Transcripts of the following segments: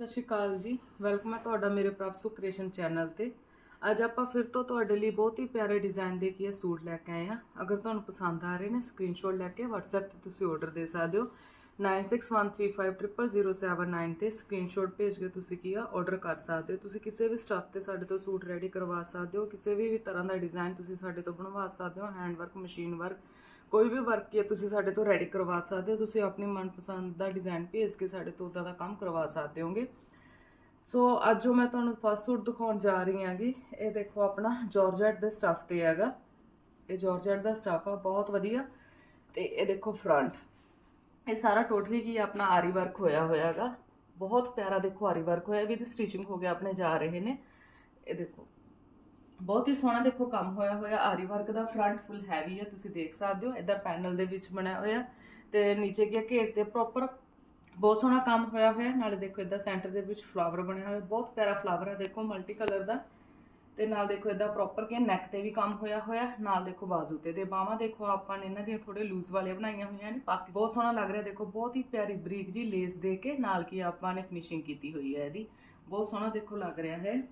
ਸਤਿ ਸ਼੍ਰੀ ਅਕਾਲ ਜੀ। ਵੈਲਕਮ ਹੈ ਤੁਹਾਡਾ ਮੇਰੇ ਪ੍ਰਭ ਸੁਖ ਕ੍ਰੀਏਸ਼ਨ ਚੈਨਲ ਤੇ। ਅੱਜ ਆਪਾਂ ਫਿਰ ਤੋਂ ਤੁਹਾਡੇ ਲਈ ਬਹੁਤ ਹੀ ਪਿਆਰੇ ਡਿਜ਼ਾਈਨ ਦੇ ਕੇ ਸੂਟ ਲੈ ਕੇ ਆਏ ਹਾਂ। ਅਗਰ ਤੁਹਾਨੂੰ ਪਸੰਦ ਆ ਰਹੇ ਨੇ ਸਕਰੀਨਸ਼ਾਟ ਲੈ ਕੇ WhatsApp ਤੇ ਤੁਸੀਂ ਆਰਡਰ ਦੇ ਸਕਦੇ ਹੋ। 9613500079 ਤੇ ਸਕਰੀਨਸ਼ਾਟ ਭੇਜ ਕੇ ਤੁਸੀਂ ਕੀ ਆ ਆਰਡਰ ਕਰ ਸਕਦੇ ਹੋ। ਤੁਸੀਂ ਕਿਸੇ ਵੀ ਸਟਾਫ ਤੇ ਸਾਡੇ ਤੋਂ ਸੂਟ ਰੈਡੀ ਕਰਵਾ ਸਕਦੇ ਹੋ। ਕਿਸੇ ਵੀ ਤਰ੍ਹਾਂ ਦਾ ਡਿਜ਼ਾਈਨ ਤੁਸੀਂ ਸਾਡੇ ਤੋਂ ਬਣਵਾ ਸਕਦੇ ਹੋ। ਹੈਂਡ ਵਰਕ ਮਸ਼ੀਨ ਵਰਕ ਕੋਈ ਵੀ ਵਰਕ ਕੀ ਹੈ, ਤੁਸੀਂ ਸਾਡੇ ਤੋਂ ਰੈਡੀ ਕਰਵਾ ਸਕਦੇ ਹੋ, ਤੁਸੀਂ ਆਪਣੀ ਮਨਪਸੰਦ ਦਾ ਡਿਜ਼ਾਈਨ ਭੇਜ ਕੇ ਸਾਡੇ ਤੋਂ ਉਦਾਂ ਦਾ ਕੰਮ ਕਰਵਾ ਸਕਦੇ ਹੋਗੇ। ਸੋ ਅੱਜ ਜੋ ਮੈਂ ਤੁਹਾਨੂੰ ਫਸਟ ਸੂਟ ਦਿਖਾਉਣ ਜਾ ਰਹੀ ਹਾਂਗੀ, ਇਹ ਦੇਖੋ ਆਪਣਾ ਜਾਰਜਟ ਦੇ ਸਟੱਫ ਤੇ ਹੈਗਾ। ਇਹ ਜਾਰਜਟ ਦਾ ਸਟੱਫ ਆ, ਬਹੁਤ ਵਧੀਆ। ਤੇ ਇਹ ਦੇਖੋ ਫਰੰਟ ਇਹ ਸਾਰਾ ਟੋਟਲੀ ਕੀ ਆਪਣਾ ਆਰੀ ਵਰਕ ਹੋਇਆ ਹੋਇਆ ਹੈਗਾ। ਬਹੁਤ ਪਿਆਰਾ ਦੇਖੋ ਆਰੀ ਵਰਕ ਹੋਇਆ ਵੀ ਇਹਦੀ ਸਟਿਚਿੰਗ ਹੋ ਗਿਆ, ਆਪਣੇ ਜਾ ਰਹੇ ਨੇ। ਇਹ ਦੇਖੋ। ਬਹੁਤ ਹੀ ਸੋਹਣਾ ਦੇਖੋ ਕੰਮ ਹੋਇਆ ਹੋਇਆ। ਆਰੀ ਵਰਕ ਦਾ ਫਰੰਟ ਫੁੱਲ ਹੈਵੀ ਹੈ ਤੁਸੀਂ ਦੇਖ ਸਕਦੇ ਹੋ। ਇਦਾਂ ਪੈਨਲ ਦੇ ਵਿੱਚ ਬਣਿਆ ਹੋਇਆ। ਤੇ ਨੀਚੇ ਕੀ ਘੇਰ ਤੇ ਪ੍ਰੋਪਰ ਬਹੁਤ ਸੋਹਣਾ ਕੰਮ ਹੋਇਆ ਹੋਇਆ। ਨਾਲੇ ਦੇਖੋ ਇਦਾਂ ਸੈਂਟਰ ਦੇ ਵਿੱਚ ਫਲਾਵਰ ਬਣਿਆ ਹੋਇਆ। ਬਹੁਤ ਪਿਆਰਾ ਫਲਾਵਰ ਹੈ ਦੇਖੋ ਮਲਟੀ ਕਲਰ ਦਾ। ਤੇ ਨਾਲ ਦੇਖੋ ਇਦਾਂ ਪ੍ਰੋਪਰ ਕਿ ਨੈਕ ਤੇ ਵੀ ਕੰਮ ਹੋਇਆ ਹੋਇਆ। ਨਾਲ ਦੇਖੋ ਬਾਜ਼ੂ ਤੇ ਤੇ ਬਾਹਾਂ। ਦੇਖੋ ਆਪਾਂ ਨੇ ਇਹਨਾਂ ਦੀਆਂ ਥੋੜੇ ਲੂਜ਼ ਵਾਲੀਆਂ ਬਣਾਈਆਂ ਹੋਈਆਂ ਨੇ। ਬਾਕੀ ਬਹੁਤ ਸੋਹਣਾ ਲੱਗ ਰਿਹਾ। ਦੇਖੋ ਬਹੁਤ ਹੀ ਪਿਆਰੀ ਬਰੀਕ ਜੀ ਲੇਸ ਦੇ ਕੇ ਨਾਲ ਕੀ ਆਪਾਂ ਨੇ ਫਿਨਿਸ਼ਿੰਗ ਕੀਤੀ ਹੋਈ ਹੈ ਇਹਦੀ। ਬਹੁਤ ਸੋਹਣਾ ਦੇਖੋ ਲੱਗ ਰਿਹਾ ਹੈ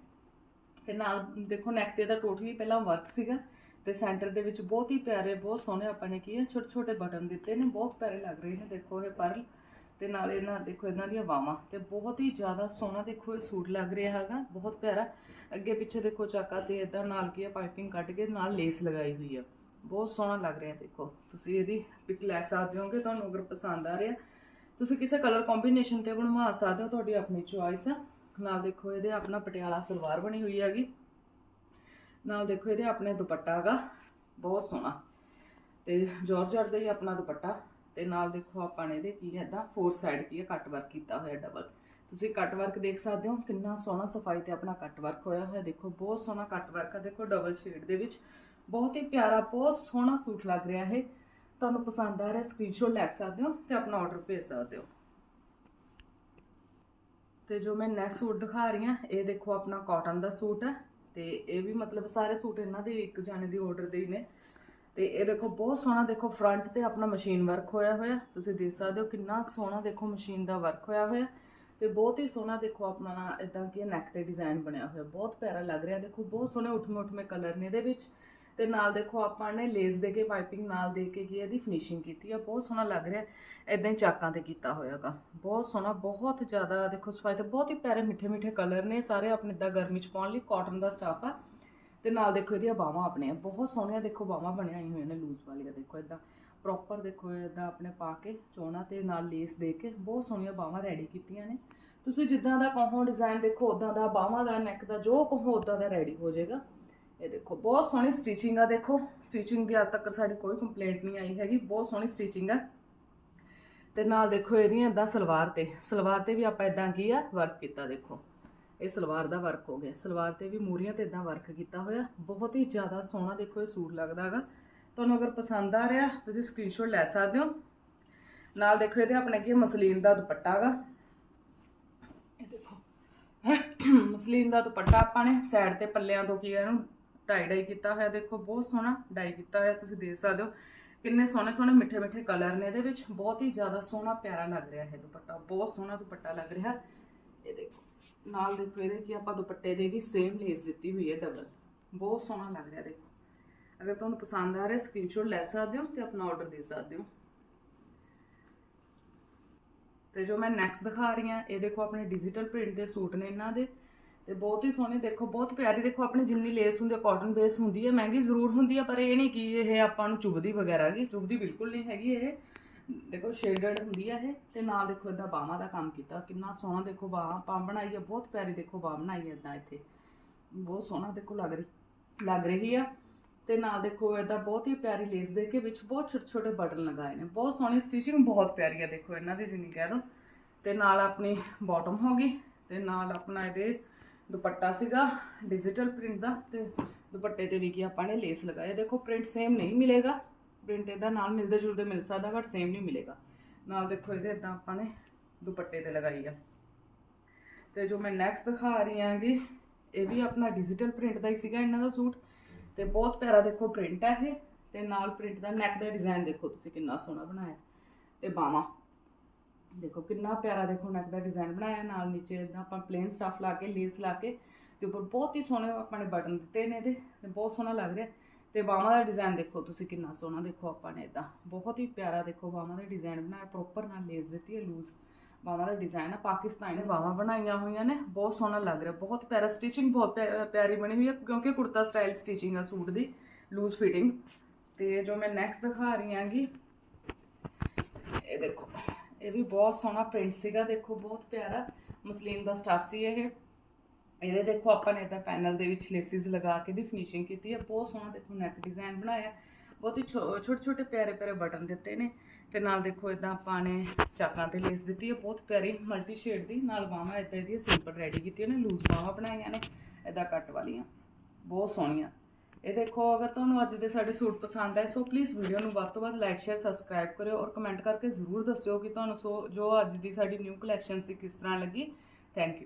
ਤੇ ਨਾਲ ਦੇਖੋ ਨੈਕ ਤੇ ਦਾ ਟੋਟਲੀ ਪਹਿਲਾਂ ਵਰਕ ਸੀਗਾ ਤੇ ਸੈਂਟਰ ਦੇ ਵਿੱਚ ਬਹੁਤ ਹੀ ਪਿਆਰੇ, ਬਹੁਤ ਸੋਹਣੇ ਆਪਾਂ ਨੇ ਕੀ ਹੈ ਛੋਟੇ ਛੋਟੇ ਬਟਨ ਦਿੱਤੇ ਨੇ, ਬਹੁਤ ਪਿਆਰੇ ਲੱਗ ਰਹੇ ਨੇ, ਦੇਖੋ ਇਹ ਪਰਲ। ਤੇ ਨਾਲ ਇਹਨਾਂ, ਦੇਖੋ ਇਹਨਾਂ ਦੀਆਂ ਬਾਹਾਂ, ਤੇ ਬਹੁਤ ਹੀ ਜ਼ਿਆਦਾ ਸੋਹਣਾ ਦੇਖੋ ਇਹ ਸੂਟ ਲੱਗ ਰਿਹਾ ਹੈਗਾ, ਬਹੁਤ ਪਿਆਰਾ। ਅੱਗੇ ਪਿੱਛੇ ਦੇਖੋ ਚਾਕਾ ਤੇ ਇਦਾਂ ਨਾਲ ਕੀ ਹੈ ਪਾਈਪਿੰਗ ਕੱਢ ਕੇ ਨਾਲ ਲੇਸ ਲਗਾਈ ਹੋਈ ਹੈ ਬਹੁਤ ਸੋਹਣਾ ਲੱਗ ਰਿਹਾ ਦੇਖੋ। ਤੁਸੀਂ ਇਹਦੀ ਪਿਕ ਲੈ ਸਕਦੇ ਹੋਗੇ, ਤੁਹਾਨੂੰ ਅਗਰ ਪਸੰਦ ਆ ਰਿਹਾ। ਤੁਸੀਂ ਕਿਸੇ ਕਲਰ ਕੰਬੀਨੇਸ਼ਨ ਤੇ ਬਣਵਾ ਸਕਦੇ ਹੋ, ਤੁਹਾਡੀ ਆਪਣੀ ਚੁਆਇਸ ਆ। ਨਾਲ ਦੇਖੋ ਇਹਦੇ ਆਪਣਾ ਪਟਿਆਲਾ ਸਲਵਾਰ ਬਣੀ ਹੋਈ ਹੈਗੀ। ਨਾਲ ਦੇਖੋ ਇਹਦੇ ਆਪਣੇ ਦੁਪੱਟਾ ਹੈਗਾ ਬਹੁਤ ਸੋਹਣਾ। ਤੇ ਜਾਰਜਟ ਦਾ ਹੀ ਆਪਣਾ ਦੁਪੱਟਾ। ਤੇ ਨਾਲ ਦੇਖੋ ਆਪਾਂ ਨੇ ਇਹਦੇ ਕੀ ਹੈ ਇਦਾਂ ਫੋਰ ਸਾਈਡ ਕੀ ਹੈ ਕੱਟ ਵਰਕ ਕੀਤਾ ਹੋਇਆ ਡਬਲ ਤੁਸੀਂ ਕੱਟ ਵਰਕ ਦੇਖ ਸਕਦੇ ਹੋ, ਕਿੰਨਾ ਸੋਹਣਾ ਸਫ਼ਾਈ ਤੇ ਆਪਣਾ ਕੱਟ ਵਰਕ ਹੋਇਆ ਹੋਇਆ। ਦੇਖੋ ਬਹੁਤ ਸੋਹਣਾ ਕੱਟ ਵਰਕ ਆ, ਦੇਖੋ ਡਬਲ ਸ਼ੇਡ ਦੇ ਵਿੱਚ। ਬਹੁਤ ਹੀ ਪਿਆਰਾ, ਬਹੁਤ ਸੋਹਣਾ ਸੂਟ ਲੱਗ ਰਿਹਾ ਹੈ ਤੁਹਾਨੂੰ ਪਸੰਦ ਆ ਰਿਹਾ ਸਕਰੀਨਸ਼ਾਟ ਲੈ ਸਕਦੇ ਹੋ ਤੇ ਆਪਣਾ ਆਰਡਰ ਭੇਜ ਸਕਦੇ ਹੋ। ਤੇ ਜੋ ਮੈਂ ਨੈਸ ਸੂਟ ਦਿਖਾ ਰਹੀ ਹਾਂ, ਇਹ ਦੇਖੋ ਆਪਣਾ ਕਾਟਨ ਦਾ ਸੂਟ ਹੈ ਤੇ ਇਹ ਵੀ ਮਤਲਬ ਸਾਰੇ ਸੂਟ ਇਹਨਾਂ ਦੇ ਇੱਕ ਜਾਣੇ ਦੀ ਆਰਡਰ ਦੇ ਹੀ ਨੇ। ਤੇ ਇਹ ਦੇਖੋ ਬਹੁਤ ਸੋਹਣਾ ਦੇਖੋ ਫਰੰਟ ਤੇ ਆਪਣਾ ਮਸ਼ੀਨ ਵਰਕ ਹੋਇਆ ਹੋਇਆ। ਤੁਸੀਂ ਦੇਖ ਸਕਦੇ ਹੋ ਕਿੰਨਾ ਸੋਹਣਾ ਦੇਖੋ ਮਸ਼ੀਨ ਦਾ ਵਰਕ ਹੋਇਆ ਹੋਇਆ। ਤੇ ਬਹੁਤ ਹੀ ਸੋਹਣਾ ਦੇਖੋ ਆਪਣਾ ਨਾ ਇਦਾਂ ਕੀ ਨੈਕ ਤੇ ਡਿਜ਼ਾਈਨ ਬਣਿਆ ਹੋਇਆ। ਬਹੁਤ ਪਿਆਰਾ ਲੱਗ ਰਿਹਾ ਦੇਖੋ, ਬਹੁਤ ਸੋਹਣੇ ਉਠਮੇ ਉਠਮੇ ਕਲਰ ਨੇ ਇਹਦੇ ਵਿੱਚ। ਤੇ ਨਾਲ ਦੇਖੋ ਆਪਾਂ ਨੇ ਲੇਸ ਦੇ ਕੇ, ਪਾਈਪਿੰਗ ਨਾਲ ਦੇ ਕੇ ਕੀ ਇਹਦੀ ਫਿਨਿਸ਼ਿੰਗ ਕੀਤੀ ਆ। ਬਹੁਤ ਸੋਹਣਾ ਲੱਗ ਰਿਹਾ। ਇਦਾਂ ਹੀ ਚਾਕਾਂ ਤੇ ਕੀਤਾ ਹੋਇਆਗਾ ਬਹੁਤ ਸੋਹਣਾ, ਬਹੁਤ ਜ਼ਿਆਦਾ ਦੇਖੋ ਸਫ਼ਾਈ ਤੇ ਬਹੁਤ ਹੀ ਪਿਆਰੇ ਮਿੱਠੇ ਮਿੱਠੇ ਕਲਰ ਨੇ ਸਾਰੇ ਆਪਣੇ ਇਦਾਂ ਗਰਮੀ ਚ ਪਾਉਣ ਲਈ। ਕਾਟਨ ਦਾ ਸਟਾਫ ਆ। ਤੇ ਨਾਲ ਦੇਖੋ ਇਹਦੀਆਂ ਬਾਹਾਂ ਆਪਣੀਆਂ ਬਹੁਤ ਸੋਹਣੀਆਂ ਦੇਖੋ ਬਾਹਾਂ ਬਣਾਈਆਂ ਹੋਈਆਂ ਨੇ ਲੂਜ਼ ਵਾਲੀਆਂ ਦੇਖੋ ਇਦਾਂ ਪ੍ਰੋਪਰ ਦੇਖੋ ਇਦਾਂ ਆਪਣੇ ਪਾ ਕੇ ਚੋਣਾ ਤੇ ਨਾਲ ਲੇਸ ਦੇ ਕੇ ਬਹੁਤ ਸੋਹਣੀਆਂ ਬਾਹਾਂ ਰੈਡੀ ਕੀਤੀਆਂ ਨੇ। ਤੁਸੀਂ ਜਿੱਦਾਂ ਦਾ ਕਹੋ ਡਿਜ਼ਾਈਨ ਦੇਖੋ ਉਦਾਂ ਦਾ ਬਾਹਾਂ ਦਾ ਨੈਕ ਦਾ, ਜੋ ਕਹੋ ਉਦਾਂ ਦਾ ਰੈਡੀ ਹੋ ਜਾਏਗਾ। ਇਹ ਦੇਖੋ, ਬਹੁਤ ਸੋਹਣੀ ਸਟਿਚਿੰਗ ਆ ਦੇਖੋ। ਸਟਿਚਿੰਗ ਦੀ ਅੱਜ ਤੱਕ ਸਾਡੀ ਕੋਈ ਕੰਪਲੇਂਟ ਨਹੀਂ ਆਈ ਹੈਗੀ, ਬਹੁਤ ਸੋਹਣੀ ਸਟਿਚਿੰਗ ਆ। ਤੇ ਨਾਲ ਦੇਖੋ ਇਹਦੀਆਂ ਇਦਾਂ ਸਲਵਾਰ ਤੇ ਸਲਵਾਰ ਤੇ ਵੀ ਆਪਾਂ ਇਦਾਂ ਕੀ ਆ ਵਰਕ ਕੀਤਾ ਦੇਖੋ। ਇਹ ਸਲਵਾਰ ਦਾ ਵਰਕ ਹੋ ਗਿਆ। ਸਲਵਾਰ ਤੇ ਵੀ ਮੂਰੀਆਂ ਤੇ ਇਦਾਂ ਵਰਕ ਕੀਤਾ ਹੋਇਆ। ਬਹੁਤ ਹੀ ਜ਼ਿਆਦਾ ਸੋਹਣਾ ਦੇਖੋ ਇਹ ਸੂਟ ਲੱਗਦਾ ਹੈਗਾ। ਤੁਹਾਨੂੰ ਅਗਰ ਪਸੰਦ ਆ ਰਿਹਾ, ਤੁਸੀਂ ਸਕਰੀਨਸ਼ਾਟ ਲੈ ਸਕਦੇ ਹੋ। ਨਾਲ ਦੇਖੋ ਇਹਦੇ ਆਪਣੇ ਕੀ ਮਸਲੀਨ ਦਾ ਦੁਪੱਟਾ ਹੈਗਾ। ਇਹ ਦੇਖੋ। ਮਸਲੀਨ ਦਾ ਦੁਪੱਟਾ ਆਪਾਂ ਨੇ ਸਾਈਡ ਤੇ ਪੱਲਿਆਂ ਤੋਂ ਕੀ ਹੈ ਇਹਨੂੰ ਟਾਈ ਡਾਈ ਕੀਤਾ ਹੋਇਆ, ਦੇਖੋ ਬਹੁਤ ਸੋਹਣਾ ਡਾਈ ਕੀਤਾ ਹੋਇਆ, ਤੁਸੀਂ ਦੇਖ ਸਕਦੇ ਹੋ। ਕਿੰਨੇ ਸੋਹਣੇ ਸੋਹਣੇ ਮਿੱਠੇ ਮਿੱਠੇ ਕਲਰ ਨੇ ਇਹਦੇ ਵਿੱਚ, ਬਹੁਤ ਹੀ ਜ਼ਿਆਦਾ ਸੋਹਣਾ ਪਿਆਰਾ ਲੱਗ ਰਿਹਾ ਹੈ ਦੁਪੱਟਾ, ਬਹੁਤ ਸੋਹਣਾ ਦੁਪੱਟਾ ਲੱਗ ਰਿਹਾ। ਇਹ ਦੇਖੋ, ਨਾਲ ਦੇਖੋ ਇਹਦੇ ਕੀ ਆਪਾਂ ਦੁਪੱਟੇ ਦੇ ਵੀ ਸੇਮ ਲੇਸ ਦਿੱਤੀ ਹੋਈ ਹੈ ਡਬਲ ਬਹੁਤ ਸੋਹਣਾ ਲੱਗ ਰਿਹਾ ਦੇਖੋ। ਅਗਰ ਤੁਹਾਨੂੰ ਪਸੰਦ ਆ ਰਿਹਾ ਸਕਰੀਨਸ਼ਾਟ ਲੈ ਸਕਦੇ ਹੋ ਤੇ ਆਪਣਾ ਆਰਡਰ ਦੇ ਸਕਦੇ ਹੋ। ਤੇ ਜੋ ਮੈਂ ਨੈਕਸਟ ਦਿਖਾ ਰਹੀ ਹਾਂ, ਇਹ ਦੇਖੋ ਆਪਣੇ ਡਿਜੀਟਲ ਪ੍ਰਿੰਟ ਦੇ ਸੂਟ ਨੇ ਇਹਨਾਂ ਦੇ। ਤੇ ਬਹੁਤ ਹੀ ਸੋਹਣੀ, ਦੇਖੋ, ਬਹੁਤ ਪਿਆਰੀ, ਦੇਖੋ, ਆਪਣੀ ਜਿੰਨੀ ਲੇਸ ਹੁੰਦੀ ਹੈ ਕਾਟਨ ਬੇਸ ਹੁੰਦੀ ਹੈ ਮਹਿੰਗੀ ਜ਼ਰੂਰ ਹੁੰਦੀ ਹੈ ਪਰ ਇਹ ਨਹੀਂ ਕਿ ਇਹ ਆਪਾਂ ਨੂੰ ਚੁਭਦੀ ਵਗੈਰਾ ਹੈਗੀ ਚੁਭਦੀ ਬਿਲਕੁਲ ਨਹੀਂ ਹੈਗੀ ਇਹ। ਦੇਖੋ ਸ਼ੇਡਡ ਹੁੰਦੀ ਹੈ ਇਹ, ਤੇ ਨਾਲ ਦੇਖੋ ਇਦਾਂ ਬਾਹਾਂ ਦਾ ਕੰਮ ਕੀਤਾ, ਕਿੰਨਾ ਸੋਹਣਾ, ਦੇਖੋ, ਬਾਹਾਂ ਪਾਂ ਬਣਾਈ ਹੈ ਬਹੁਤ ਪਿਆਰੀ, ਦੇਖੋ, ਬਾਹ ਬਣਾਈ ਹੈ ਇਦਾਂ ਇੱਥੇ। ਬਹੁਤ ਸੋਹਣਾ, ਦੇਖੋ, ਲੱਗ ਰਹੀ ਲੱਗ ਰਹੀ ਆ। ਤੇ ਨਾਲ ਦੇਖੋ ਇਦਾਂ ਬਹੁਤ ਹੀ ਪਿਆਰੀ ਲੇਸ ਦੇ ਕੇ ਵਿੱਚ ਬਹੁਤ ਛੋਟੇ ਛੋਟੇ ਬਟਨ ਲਗਾਏ ਨੇ, ਬਹੁਤ ਸੋਹਣੀ ਸਟਿਚਿੰਗ ਬਹੁਤ ਪਿਆਰੀ ਆ, ਦੇਖੋ, ਇਹਨਾਂ ਦੀ ਜਿੰਨੀ ਕਹਿ ਦੋ। ਤੇ ਨਾਲ ਆਪਣੀ ਬਾਟਮ ਹੋ ਗਈ, ਤੇ ਨਾਲ ਆਪਣਾ ਇਹਦੇ ਦੁਪੱਟਾ ਸੀਗਾ ਡਿਜੀਟਲ ਪ੍ਰਿੰਟ ਦਾ ਤੇ ਦੁਪੱਟੇ ਤੇ ਵੀ ਕੀ ਆਪਾਂ ਨੇ ਲੇਸ ਲਗਾਇਆ ਦੇਖੋ ਪ੍ਰਿੰਟ ਸੇਮ ਨਹੀਂ ਮਿਲੇਗਾ। ਪ੍ਰਿੰਟ ਇਹਦਾ ਨਾਲ ਮਿਲਦੇ ਜੁਲਦੇ ਮਿਲ ਸਕਦਾ ਬਟ ਸੇਮ ਨਹੀਂ ਮਿਲੇਗਾ। ਨਾਲ ਦੇਖੋ, ਇਹਦੇ ਇਦਾਂ ਆਪਾਂ ਨੇ ਦੁਪੱਟੇ ਤੇ ਲਗਾਈ ਆ। ਤੇ ਜੋ ਮੈਂ ਨੈਕਸਟ ਦਿਖਾ ਰਹੀ ਆਂਗੀ ਇਹ ਵੀ ਆਪਣਾ ਡਿਜੀਟਲ ਪ੍ਰਿੰਟ ਦਾ ਹੀ ਸੀਗਾ ਇਹਨਾਂ ਦਾ ਸੂਟ। ਤੇ ਬਹੁਤ ਪਿਆਰਾ ਦੇਖੋ ਪ੍ਰਿੰਟ ਹੈ ਇਹ। ਤੇ ਨਾਲ ਪ੍ਰਿੰਟ ਦਾ ਨੈਕ ਦਾ ਡਿਜ਼ਾਈਨ ਦੇਖੋ ਤੁਸੀਂ ਕਿੰਨਾ ਸੋਹਣਾ ਬਣਾਇਆ। ਤੇ ਬਾਹਾਂ। ਦੇਖੋ, ਕਿੰਨਾ ਪਿਆਰਾ ਦੇਖੋ ਨੈਕ ਦਾ ਡਿਜ਼ਾਈਨ ਬਣਾਇਆ, ਨਾਲ ਨੀਚੇ ਇਦਾਂ ਆਪਾਂ ਪਲੇਨ ਸਟਫ ਲਾ ਕੇ ਲੇਸ ਲਾ ਕੇ, ਤੇ ਉੱਪਰ ਬਹੁਤ ਹੀ ਸੋਹਣੇ ਆਪਾਂ ਨੇ ਬਟਨ ਦਿੱਤੇ ਨੇ ਇਹਦੇ, ਤੇ ਬਹੁਤ ਸੋਹਣਾ ਲੱਗ ਰਿਹਾ। ਤੇ ਬਾਹਾਂ ਦਾ ਡਿਜ਼ਾਈਨ ਦੇਖੋ ਤੁਸੀਂ ਕਿੰਨਾ ਸੋਹਣਾ ਦੇਖੋ ਆਪਾਂ ਨੇ ਇਦਾਂ ਬਹੁਤ ਹੀ ਪਿਆਰਾ ਦੇਖੋ ਬਾਹਾਂ ਦਾ ਡਿਜ਼ਾਈਨ ਬਣਾਇਆ ਪ੍ਰੋਪਰ ਨਾਲ ਲੇਸ ਦਿੱਤੀ ਹੈ ਲੂਜ਼ ਬਾਹਾਂ ਦਾ ਡਿਜ਼ਾਈਨ ਆ, ਪਾਕਿਸਤਾਨੀ ਨੇ ਬਾਹਾਂ ਬਣਾਈਆਂ ਹੋਈਆਂ ਨੇ, ਬਹੁਤ ਸੋਹਣਾ ਲੱਗ ਰਿਹਾ, ਬਹੁਤ ਪਿਆਰਾ ਸਟਿਚਿੰਗ ਬਹੁਤ ਪਿਆ- ਪਿਆਰੀ ਬਣੀ ਹੋਈ ਹੈ ਕਿਉਂਕਿ ਕੁੜਤਾ ਸਟਾਈਲ ਸਟਿਚਿੰਗ ਆ ਸੂਟ ਦੀ ਲੂਜ਼ ਫਿਟਿੰਗ ਤੇ ਜੋ ਮੈਂ ਨੈਕਸਟ ਦਿਖਾ ਰਹੀ ਹਾਂਗੀ, ਇਹ ਦੇਖੋ। ਇਹ ਵੀ ਬਹੁਤ ਸੋਹਣਾ ਪ੍ਰਿੰਟ ਸੀਗਾ, ਦੇਖੋ, ਬਹੁਤ ਪਿਆਰਾ ਮਸਲੀਨ ਦਾ ਸਟੱਫ ਸੀ ਇਹ। ਇਹਦੇ ਦੇਖੋ, ਆਪਾਂ ਨੇ ਇਦਾਂ ਪੈਨਲ ਦੇ ਵਿੱਚ ਲੇਸਿਸ ਲਗਾ ਕੇ ਦੀ ਫਿਨਿਸ਼ਿੰਗ ਕੀਤੀ ਹੈ ਬਹੁਤ ਸੋਹਣਾ ਦੇਖੋ ਨੈਕ ਡਿਜ਼ਾਈਨ ਬਣਾਇਆ। ਬਹੁਤ ਹੀ ਛੋਟੇ ਛੋਟੇ ਪਿਆਰੇ ਪਿਆਰੇ ਬਟਨ ਦਿੱਤੇ ਨੇ। ਤੇ ਨਾਲ ਦੇਖੋ ਇਦਾਂ ਆਪਾਂ ਨੇ ਚਾਕਾਂ ਤੇ ਲੇਸ ਦਿੱਤੀ ਹੈ ਬਹੁਤ ਪਿਆਰੀ ਮਲਟੀ ਸ਼ੇਡ ਦੀ। ਨਾਲ ਬਾਹਾਂ ਇਦਾਂ ਇਹਦੀ ਸਿੰਪਲ ਰੈਡੀ ਕੀਤੀ ਨੇ ਲੂਜ਼ ਬਾਹਾਂ ਬਣਾਈਆਂ ਨੇ ਇਦਾਂ ਕੱਟ ਵਾਲੀਆਂ। ਬਹੁਤ ਸੋਹਣੀਆਂ। ਇਹ ਦੇਖੋ, ਅਗਰ ਤੁਹਾਨੂੰ ਅੱਜ ਦੇ ਸਾਡੇ ਸੂਟ ਪਸੰਦ ਆਏ, ਸੋ ਪਲੀਜ਼ ਵੀਡੀਓ ਨੂੰ ਵੱਧ ਤੋਂ ਵੱਧ ਲਾਈਕ ਸ਼ੇਅਰ ਸਬਸਕ੍ਰਾਈਬ ਕਰਿਓ ਔਰ ਕਮੈਂਟ ਕਰਕੇ ਜ਼ਰੂਰ ਦੱਸਿਓ ਕਿ ਤੁਹਾਨੂੰ ਸੋ ਜੋ ਅੱਜ ਦੀ ਸਾਡੀ ਨਿਊ ਕਲੈਕਸ਼ਨ ਸੀ ਕਿਸ ਤਰ੍ਹਾਂ ਲੱਗੀ। Thank you